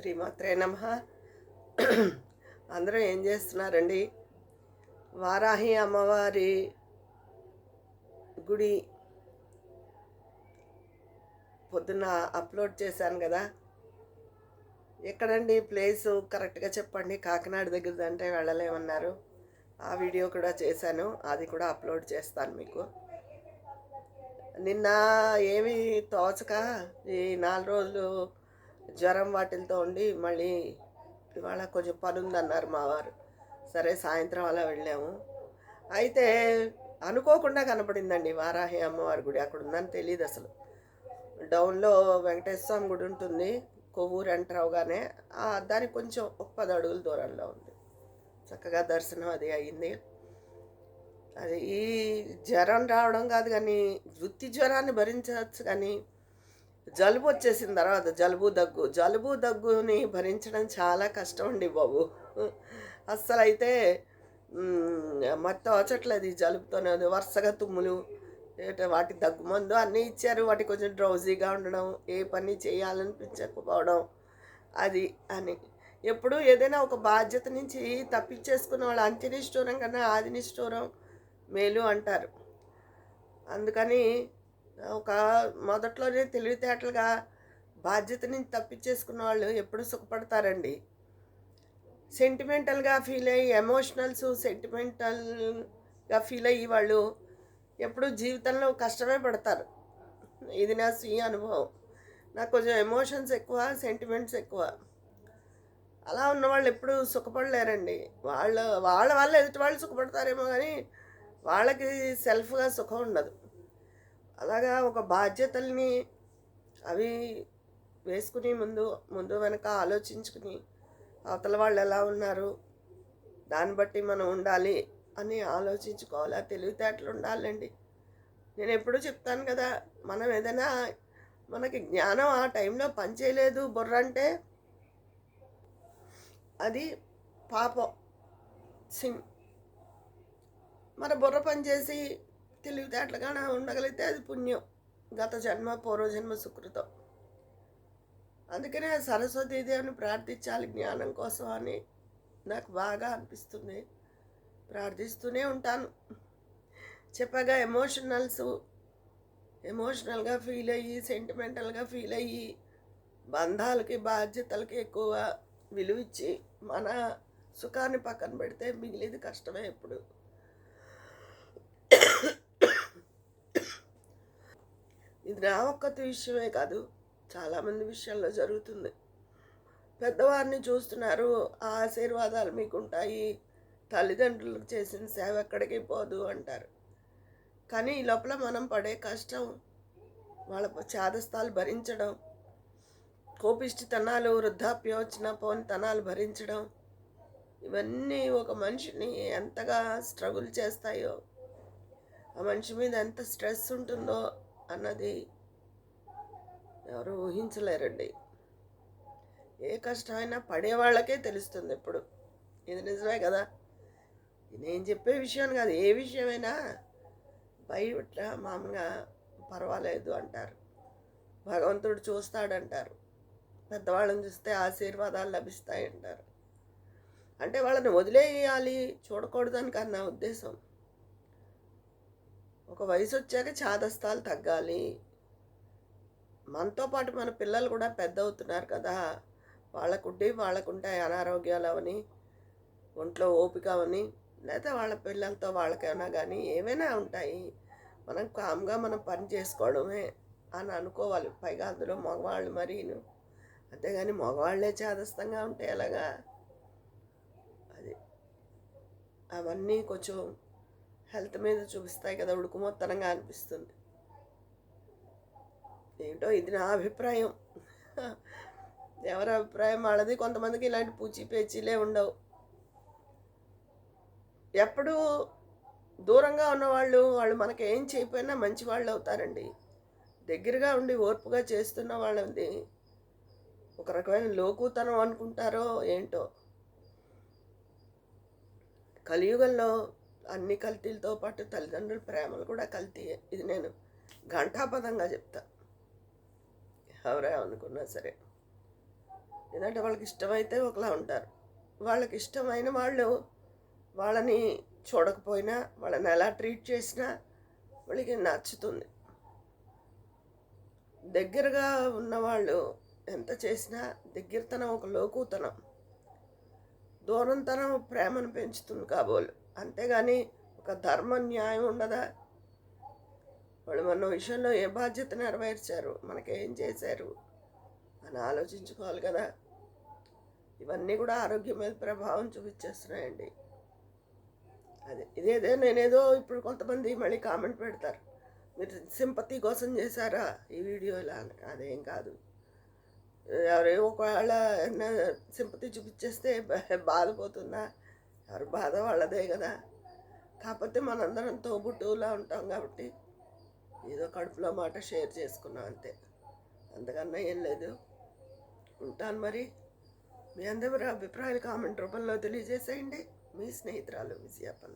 శ్రీమాత్రే నమ. అందరూ ఏం చేస్తున్నారండి? వారాహి అమ్మవారి గుడి పొద్దున్న అప్లోడ్ చేశాను కదా. ఎక్కడండి ప్లేసు? కరెక్ట్గా చెప్పండి. కాకినాడ దగ్గర అంటే వెళ్ళలేమన్నారు. ఆ వీడియో కూడా చేశాను. అది కూడా అప్లోడ్ చేస్తాను మీకు. నిన్న ఏమి తోచక ఈ నాలుగు రోజులు జ్వరం వాటిలతో ఉండి మళ్ళీ ఇవాళ కొంచెం పని ఉందన్నారు మా వారు. సరే సాయంత్రం అలా వెళ్ళాము. అయితే అనుకోకుండా కనపడిందండి వారాహి అమ్మవారి గుడి. అక్కడ ఉందని తెలియదు అసలు. డౌన్లో వెంకటేశ్వర స్వామి గుడి ఉంటుంది. కొవ్వూరు ఎంటర్ అవగానే దానికి కొంచెం ఒక పది అడుగుల దూరంలో ఉంది. చక్కగా దర్శనం అది అయింది. అది ఈ జ్వరం రావడం కాదు కానీ వృత్తి జ్వరాన్ని భరించవచ్చు కానీ జలుబు వచ్చేసిన తర్వాత జలుబు దగ్గు. జలుబు దగ్గుని భరించడం చాలా కష్టం అండి బాబు. అస్సలు అయితే మొత్తం వచ్చట్లేదు ఈ జలుబుతోనే. ఉంది వరుసగా తుమ్ములు వాటి దగ్గు మందు అన్నీ ఇచ్చారు. వాటి కొంచెం డ్రౌజీగా ఉండడం ఏ పని చేయాలనిపించకపోవడం అది అని. ఎప్పుడు ఏదైనా ఒక బాధ్యత నుంచి తప్పించేసుకున్న వాళ్ళు అంత్యనిష్ఠూరం కన్నా ఆదినిష్ఠూరం మేలు అంటారు. అందుకని ఒక మొదట్లోనే తెలివితేటలుగా బాధ్యత నుంచి తప్పించేసుకున్న వాళ్ళు ఎప్పుడు సుఖపడతారండి. సెంటిమెంటల్గా ఫీల్ అయ్యి ఎమోషనల్స్ సెంటిమెంటల్గా ఫీల్ అయ్యి వాళ్ళు ఎప్పుడు జీవితంలో కష్టమే పడతారు. ఇది నా స్వీయ అనుభవం. నాకు కొంచెం ఎమోషన్స్ ఎక్కువ సెంటిమెంట్స్ ఎక్కువ. అలా ఉన్న వాళ్ళు ఎప్పుడు సుఖపడలేరండి. వాళ్ళ వాళ్ళ వల్ల ఎదుటి వాళ్ళు సుఖపడతారేమో కానీ వాళ్ళకి సెల్ఫ్గా సుఖం ఉండదు. అలాగా ఒక బాధ్యతల్ని అవి వేసుకుని ముందు ముందు వెనక ఆలోచించుకుని అవతల వాళ్ళు ఎలా ఉన్నారు దాన్ని బట్టి మనం ఉండాలి అని ఆలోచించుకోవాలి. తెలివితేటలు ఉండాలండి. నేను ఎప్పుడూ చెప్తాను కదా మనం ఏదైనా మనకి జ్ఞానం ఆ టైంలో పనిచేయలేదు బుర్ర అంటే అది పాపం. సిమ్ మన బుర్ర పనిచేసి తెలివితేటలుగా ఉండగలిగితే అది పుణ్యం. గత జన్మ పూర్వజన్మ సుకృతం. అందుకనే సరస్వతీదేవిని ప్రార్థించాలి జ్ఞానం కోసం అని నాకు బాగా అనిపిస్తుంది. ప్రార్థిస్తూనే ఉంటాను. చెప్పగా ఎమోషనల్స్ ఎమోషనల్గా ఫీల్ అయ్యి సెంటిమెంటల్గా ఫీల్ అయ్యి బంధాలకి బాధ్యతలకి ఎక్కువ విలువిచ్చి మన సుఖాన్ని పక్కన పెడితే మిగిలిది కష్టమే ఎప్పుడు. ఇది నా ఒక్కటి విషయమే కాదు చాలామంది విషయాల్లో జరుగుతుంది. పెద్దవారిని చూస్తున్నారు ఆ ఆశీర్వాదాలు మీకుంటాయి తల్లిదండ్రులకు చేసిన సేవ ఎక్కడికి పోదు అంటారు. కానీ ఈ లోపల మనం పడే కష్టం వాళ్ళ చేదస్థాలు భరించడం కోపిష్టితనాలు వృద్ధాప్యోచన తనాలు భరించడం ఇవన్నీ ఒక మనిషిని ఎంతగా స్ట్రగుల్ చేస్తాయో ఆ మనిషి మీద ఎంత స్ట్రెస్ ఉంటుందో అన్నది ఎవరు ఊహించలేరండి. ఏ కష్టమైనా పడే వాళ్ళకే తెలుస్తుంది ఇప్పుడు. ఇది నిజమే కదా. నేను చెప్పే విషయం కాదు ఏ విషయమైనా బయట మామూలుగా పర్వాలేదు అంటారు. భగవంతుడు చూస్తాడంటారు. పెద్దవాళ్ళని చూస్తే ఆశీర్వాదాలు లభిస్తాయి అంటారు అంటే వాళ్ళని వదిలేయాలి చూడకూడదని కన్నా ఉద్దేశం. ఒక వయసు వచ్చాక చాదస్తాలు తగ్గాలి. మనతో పాటు మన పిల్లలు కూడా పెద్ద అవుతున్నారు కదా. వాళ్ళకుండి వాళ్ళకుంటాయి అనారోగ్యాలు అవని ఒంట్లో ఓపిక అవని లేదా వాళ్ళ పిల్లలతో వాళ్ళకైనా కానీ ఏమైనా ఉంటాయి. మనం కామ్గా మనం పని చేసుకోవడమే అని అనుకోవాలి. పైగా అందులో మగవాళ్ళు మరీను. అంతేగాని మగవాళ్ళే చేదస్తంగా ఉంటే ఎలాగా? అది అవన్నీ కొంచెం హెల్త్ మీద చూపిస్తాయి కదా ఉడుకుమొత్తనంగా అనిపిస్తుంది. ఏంటో ఇది నా అభిప్రాయం. ఎవరి అభిప్రాయం వాళ్ళది? కొంతమందికి ఇలాంటి పూచి పేచీలే ఉండవు. ఎప్పుడూ దూరంగా ఉన్నవాళ్ళు వాళ్ళు మనకి ఏం చేయకపోయినా మంచి వాళ్ళు అవుతారండి. దగ్గరగా ఉండి ఓర్పుగా చేస్తున్న వాళ్ళది ఒక రకమైన లోకుతనం అనుకుంటారో ఏంటో. కలియుగంలో అన్ని కల్తీలతో పాటు తల్లిదండ్రుల ప్రేమలు కూడా కల్తీ. ఇది నేను ఘంటాపదంగా చెప్తా. ఎవరే అనుకున్నా సరే. ఎందుకంటే వాళ్ళకి ఇష్టమైతే ఒకలా ఉంటారు. వాళ్ళకి ఇష్టమైన వాళ్ళు వాళ్ళని చూడకపోయినా వాళ్ళని ఎలా ట్రీట్ చేసినా వాళ్ళకి నచ్చుతుంది. దగ్గరగా ఉన్నవాళ్ళు ఎంత చేసినా దగ్గరతనం ఒక లోకుతనం. దూరంతనం ప్రేమను పెంచుతుంది కాబోలు. అంతేగాని ఒక ధర్మ న్యాయం ఉండదా? వాళ్ళు మన విషయంలో ఏ బాధ్యత నెరవేర్చారు? మనకేం చేశారు? అని ఆలోచించుకోవాలి కదా. ఇవన్నీ కూడా ఆరోగ్యం మీద ప్రభావం చూపించేస్తున్నాయండి. అదే ఇదేదో నేనేదో ఇప్పుడు కొంతమంది మళ్ళీ కామెంట్ పెడతారు. మీరు సింపతి కోసం చేశారా ఈ వీడియో ఇలా అదేం కాదు. ఎవరో ఒకవేళ సింపతి చూపించేస్తే బా- బాధపోతుందా ఎవరి బాధ వాళ్ళదే కదా. కాకపోతే మనందరం తోబుట్టువులా ఉంటాం కాబట్టి ఏదో కడుపులో మాట షేర్ చేసుకున్నాం అంతే. అంతకన్నా ఏం లేదు. ఉంటాను మరి. మీ అందరి అభిప్రాయాలు కామెంట్ రూపంలో తెలియజేసేయండి. మీ స్నేహితురాలు విజయపల్ల